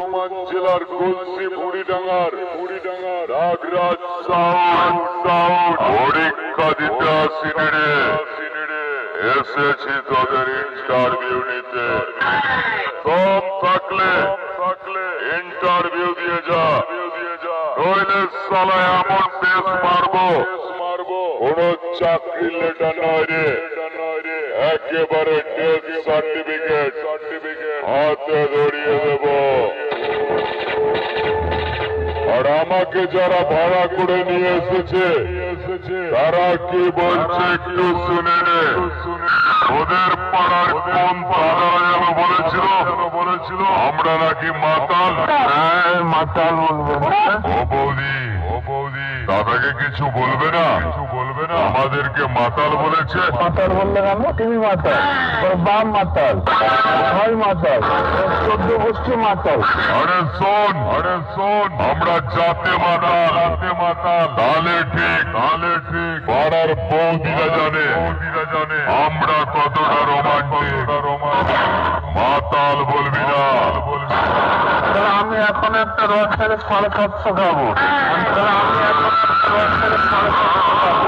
বর্ধমান জেলার গলসি বুড়িডাঙ্গার বুড়িডাঙ্গার নাগরাজ সাউন্ড সাউন্ড পরীক্ষা দিতে আসিনি রে। এসেছি তোদের ইন্টারভিউ নিতে। সব থাকলে থাকলে ইন্টারভিউ দিয়ে যা। নইলে সালা এমন পেস মারবো। কোন চাকরি লেটার নয় রে। একেবারে ডেথ সার্টিফিকেট সার্টিফিকেট হাতে আর আমাকে যারা ভাড়া করে নিয়ে এসেছে তারা কি বলছে একটু শুনে নে। ওদের পাড়ার কোন দাদারা যেন বলেছিল? বলেছিল আমরা নাকি মাতাল। হ্যাঁ মাতাল বলব। ও বৌদি। ও দাদাকে কিছু বলবে না? কিছু বলবে না আমাদেরকে মাতাল বলেছে। মাতাল বললে কেন? তুমি মাতাল। ওর বাম মাতাল। ছয় মাতাল। চোদ্দ গোষ্ঠী মাতাল। আরে শোন আরে শোন আমরা জাতে মাতাল জাতে মাতাল। তাহলে ঠিক তাহলে ঠিক। পাড়ার বৌদিরা জানে। বৌদিরা জানে। আমরা কতটা রোমান্টিক। মাতাল বলবি না। আমি এখন একটা রসের খাব তাহলে আমি এখন একটা রসের ফল খাচ্ছ খাব।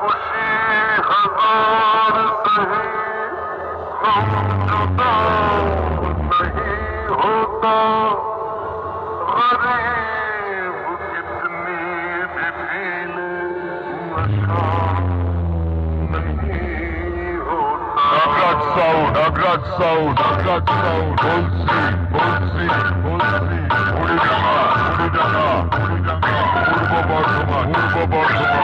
खुशी got sound, I got sound, I got sound. Bolsi, bolsi, bolsi. Uri dana, uri dana, uri dana. Urba bartuma, urba bartuma.